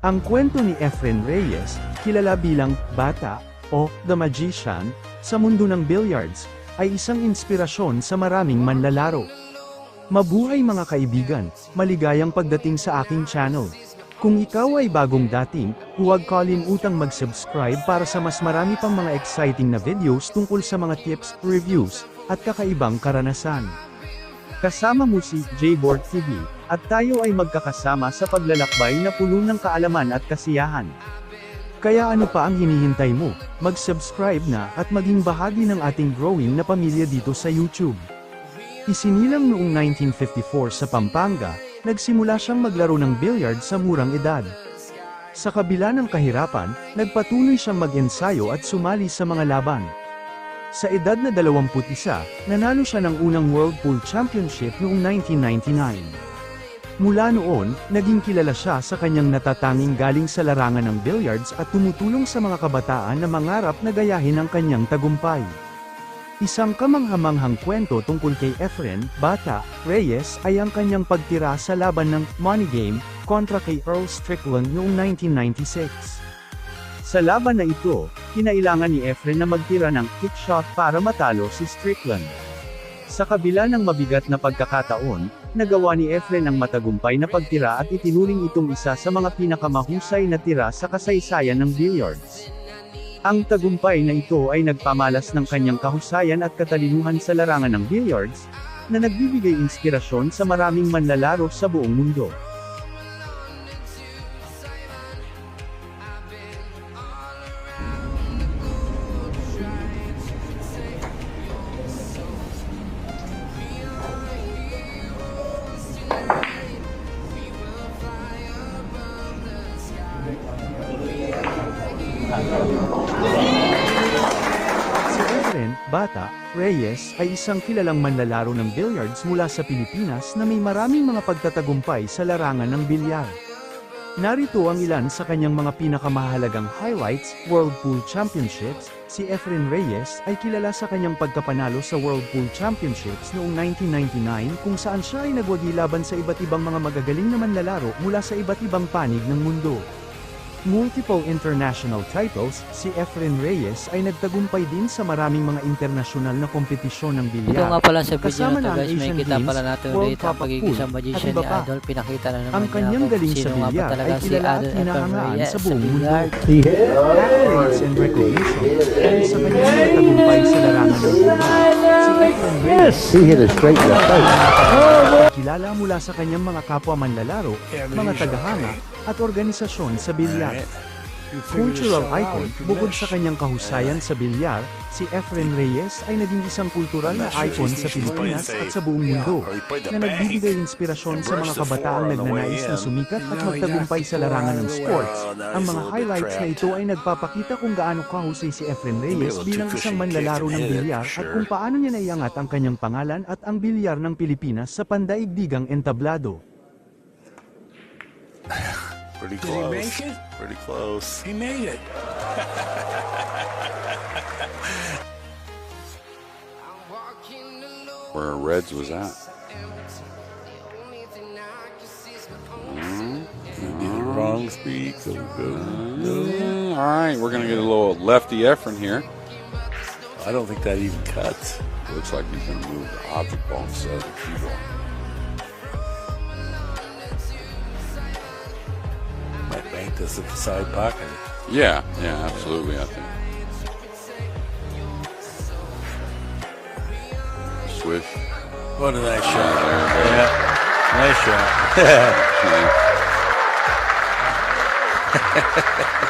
Ang kwento ni Efren Reyes, kilala bilang Bata o The Magician, sa mundo ng billiards, ay isang inspirasyon sa maraming manlalaro. Mabuhay mga kaibigan, maligayang pagdating sa aking channel. Kung ikaw ay bagong dating, huwag kalimutang mag-subscribe para sa mas marami pang mga exciting na videos tungkol sa mga tips, reviews, at kakaibang karanasan. Kasama mo si Jboard TV, at tayo ay magkakasama sa paglalakbay na puno ng kaalaman at kasiyahan. Kaya ano pa ang hinihintay mo, mag-subscribe na at maging bahagi ng ating growing na pamilya dito sa YouTube. Isinilang noong 1954 sa Pampanga, nagsimula siyang maglaro ng billiard sa murang edad. Sa kabila ng kahirapan, nagpatuloy siyang mag-ensayo at sumali sa mga laban. Sa edad na 21, nanalo siya ng unang World Pool Championship noong 1999. Mula noon, naging kilala siya sa kanyang natatanging galing sa larangan ng billiards at tumutulong sa mga kabataan na mangarap na gayahin ang kanyang tagumpay. Isang kamanghamanghang kwento tungkol kay Efren, Bata, Reyes ay ang kanyang pagtira sa laban ng Money Game kontra kay Earl Strickland noong 1996. Sa laban na ito, kinailangan ni Efren na magtira ng kick shot para matalo si Strickland. Sa kabila ng mabigat na pagkakataon, nagawa ni Efren ang matagumpay na pagtira at itinuring itong isa sa mga pinakamahusay na tira sa kasaysayan ng billiards. Ang tagumpay na ito ay nagpamalas ng kanyang kahusayan at katalinuhan sa larangan ng billiards, na nagbibigay inspirasyon sa maraming manlalaro sa buong mundo. Bata, Reyes, ay isang kilalang manlalaro ng billiards mula sa Pilipinas na may maraming mga pagtatagumpay sa larangan ng bilyar. Narito ang ilan sa kanyang mga pinakamahalagang highlights, World Pool Championships, si Efren Reyes ay kilala sa kanyang pagkapanalo sa World Pool Championships noong 1999 kung saan siya ay nagwagi laban sa iba't ibang mga magagaling na manlalaro mula sa iba't ibang panig ng mundo. Multiple international titles, si Efren Reyes ay nagtagumpay din sa maraming mga internasyonal na kompetisyon ng Ito bilyar. nga pala sa video Kasama na to guys, may kita Games, pala natin World ulit ang pagiging isang at magician ni pa. Idol. Pinakita na naman Ang niya kanyang kung galing sa sino nga ba bilyar talaga ay si kilala at Idol Efren hinahangaan Reyes sa buong mundo. bilyar. Accolades and recognition dahil sa kanyang mga tagumpay sa larangan ng bilyar. Si Efren Reyes He hit it straight in the face. Kilala mula sa kanyang mga kapwa manlalaro, mga tagahanga, at organisasyon sa bilyar. Cultural icon, bukod sa kanyang kahusayan sa bilyar, si Efren Reyes ay naging isang kultural na icon sa Pilipinas at sa buong mundo, na nagbibigay inspirasyon sa mga kabataang nagnanais na sumikat at magtagumpay sa larangan ng sports. Ang mga highlights na ito ay nagpapakita kung gaano kahusay si Efren Reyes bilang isang manlalaro ng bilyar at kung paano niya naiangat ang kanyang pangalan at ang bilyar ng Pilipinas sa pandaigdigang entablado. Pretty Did he close. make it? Pretty close. He made it. Where Reds was at. Mm, Did wrong speed. Mm, all right, we're gonna get a little lefty Efren here. I don't think that even cuts. Looks like he's gonna move the object ball instead of the cue ball. This at the side pocket. Yeah, yeah, absolutely. I think. Swish. What a nice shot. Yeah. Nice shot.